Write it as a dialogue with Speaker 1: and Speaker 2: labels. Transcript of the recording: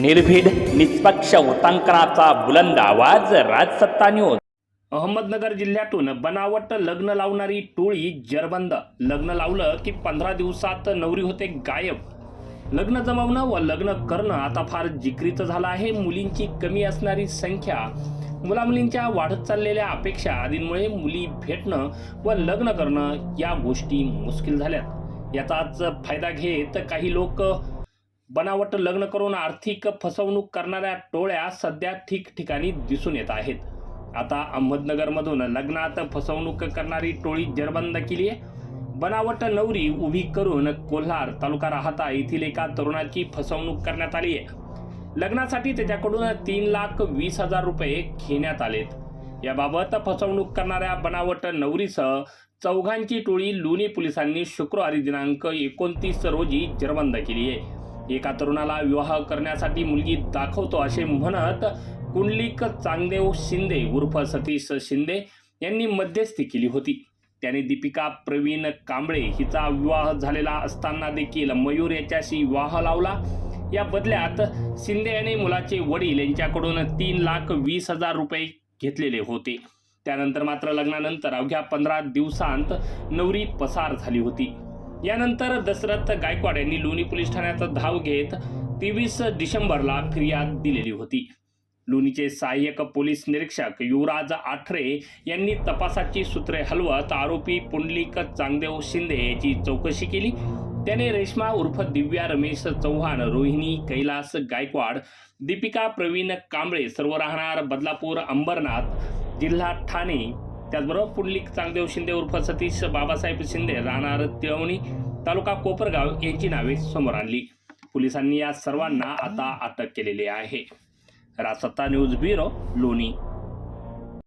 Speaker 1: निर्भीड निष्पक्ष उतांकनाचा बुलंद आवाज राजसत्ता न्यूज अहमदनगर जिल्ह्यातून बनावट लग्न लावणारी टोळी जरबंद. लग्न लावलं की पंधरा दिवसात नवरी होते गायब. लग्न जमवणं व लग्न करणं आता फार जिक्रीचं झालं आहे. मुलींची कमी असणारी संख्या. मुलामुलींच्या वाढत चाललेल्या अपेक्षा आदींमुळे मुली भेटणं व लग्न करणं या गोष्टी मुश्किल झाल्यात. याचाच फायदा घेत काही लोक बनावट लग्न करून आर्थिक फसवणूक करणाऱ्या टोळ्या सध्या ठिकठिकाणी दिसून येत आहेत. आता अहमदनगरमधून लग्नात फसवणूक करणारी टोळी जरबंद केली आहे. बनावट नवरी उभी करून कोल्हार तालुका राहता येथील एका तरुणाची फसवणूक करण्यात आली आहे. लग्नासाठी त्याच्याकडून तीन लाख वीस हजार रुपये घेण्यात आलेत. याबाबत फसवणूक करणाऱ्या बनावट नवरीसह चौघांची टोळी लोणी पोलिसांनी शुक्रवारी दिनांक एकोणतीस रोजी जरबंद केली आहे. एका तरुणाला विवाह करण्यासाठी मुलगी दाखवतो असे म्हणत कुंडलिक चांगदेव शिंदे उर्फ सतीश शिंदे यांनी मध्यस्थी केली होती. त्याने दीपिका प्रवीण कांबळे हिचा विवाह झालेला असताना देखील मयूर याच्याशी विवाह लावला. या बदल्यात शिंदे यांनी मुलाचे वडील यांच्याकडून तीन लाख वीस हजार रुपये घेतलेले होते. त्यानंतर मात्र लग्नानंतर अवघ्या पंधरा दिवसांत नवरी पसार झाली होती. यानंतर दशरथ गायकवाड यांनी लोणी पोलीस ठाण्याचा धाव घेत तेवीस डिसेंबरला फिर्याद दिलेली होती. लोणीचे सहाय्यक पोलीस निरीक्षक युवराज आठरे यांनी तपासाची सूत्रे हलवत आरोपी पुंडलिक चांगदेव शिंदे याची चौकशी केली. त्याने रेश्मा उर्फ दिव्या रमेश चव्हाण रोहिणी कैलास गायकवाड दीपिका प्रवीण कांबळे सर्व राहणार बदलापूर अंबरनाथ जिल्हा ठाणे त्याचबरोबर पुंडलिक चांगदेव शिंदे उर्फ सतीश बाबासाहेब शिंदे राहणार तिळवणी तालुका कोपरगाव यांची नावे समोर आणली. पोलिसांनी या सर्वांना आता अटक केलेली आहे. राजसत्ता न्यूज ब्युरो लोणी.